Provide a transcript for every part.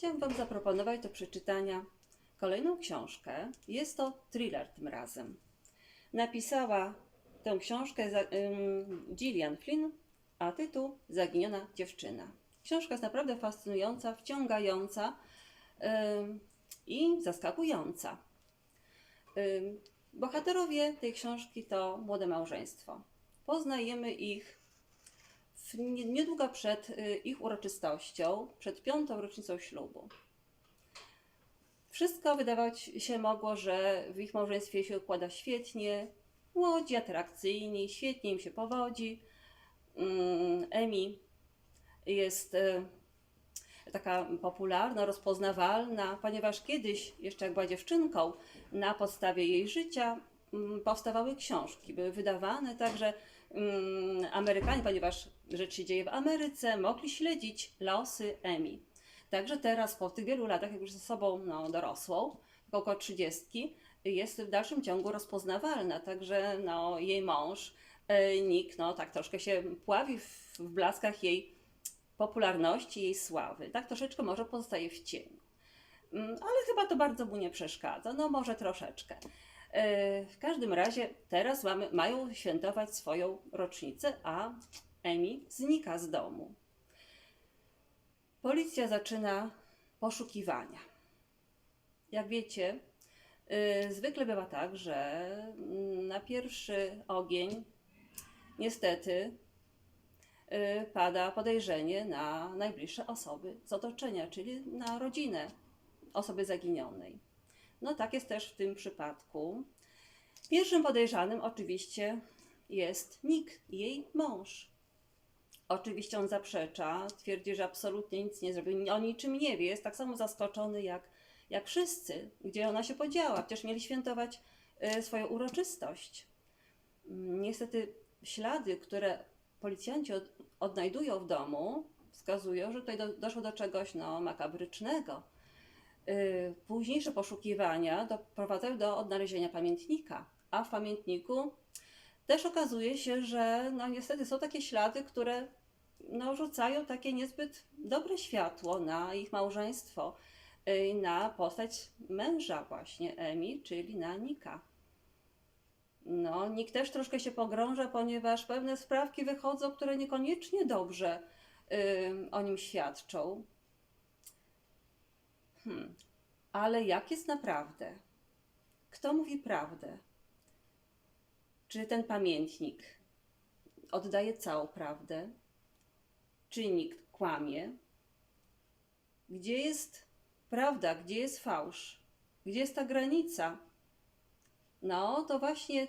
Chciałam Wam zaproponować do przeczytania kolejną książkę. Jest to thriller tym razem. Napisała tę książkę Gillian Flynn, a tytuł Zaginiona dziewczyna. Książka jest naprawdę fascynująca, wciągająca i zaskakująca. Bohaterowie tej książki to młode małżeństwo. Poznajemy ich niedługo przed y, ich uroczystością, przed piątą rocznicą ślubu. Wszystko wydawać się mogło, że w ich małżeństwie się układa świetnie, młodzi, atrakcyjni, świetnie im się powodzi. Mm, Emi jest y, taka popularna, rozpoznawalna, ponieważ kiedyś, jeszcze jak była dziewczynką, na podstawie jej życia powstawały książki, były wydawane, także mm, Amerykanie, ponieważ rzecz się dzieje w Ameryce, mogli śledzić losy Emi. Także teraz, po tych wielu latach, jak już ze sobą no, dorosłą, około trzydziestki, jest w dalszym ciągu rozpoznawalna. Także no, jej mąż, e, Nick, no, tak troszkę się pławi w, w blaskach jej popularności, jej sławy. Tak troszeczkę może pozostaje w cieniu. Mm, Ale chyba to bardzo mu nie przeszkadza. No może troszeczkę. E, W każdym razie teraz mamy, mają świętować swoją rocznicę, a Emi znika z domu. Policja zaczyna poszukiwania. Jak wiecie, y, zwykle bywa tak, że na pierwszy ogień niestety y, pada podejrzenie na najbliższe osoby z otoczenia, czyli na rodzinę osoby zaginionej. No tak jest też w tym przypadku. Pierwszym podejrzanym oczywiście jest Nick, jej mąż. Oczywiście on zaprzecza, twierdzi, że absolutnie nic nie zrobił, o niczym nie wie, jest tak samo zaskoczony jak, jak wszyscy, gdzie ona się podziała. Przecież mieli świętować e, swoją uroczystość. Mm, Niestety ślady, które policjanci od, odnajdują w domu, wskazują, że tutaj do, doszło do czegoś no, makabrycznego. Y, Późniejsze poszukiwania doprowadzają do odnalezienia pamiętnika, a w pamiętniku też okazuje się, że no niestety są takie ślady, które no, rzucają takie niezbyt dobre światło na ich małżeństwo, y, na postać męża właśnie Emi, czyli na Nika. No, Nick też troszkę się pogrąża, ponieważ pewne sprawki wychodzą, które niekoniecznie dobrze y, o nim świadczą. Hmm. Ale jak jest naprawdę? Kto mówi prawdę? Czy ten pamiętnik oddaje całą prawdę? Czy nikt kłamie? Gdzie jest prawda? Gdzie jest fałsz? Gdzie jest ta granica? No, to właśnie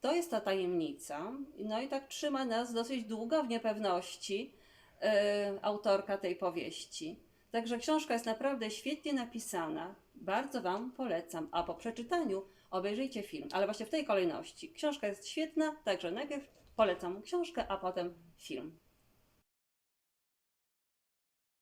to jest ta tajemnica. No i tak trzyma nas dosyć długo w niepewności yy, autorka tej powieści. Także książka jest naprawdę świetnie napisana. Bardzo Wam polecam. A po przeczytaniu obejrzyjcie film, ale właśnie w tej kolejności. Książka jest świetna, także najpierw polecam książkę, a potem film.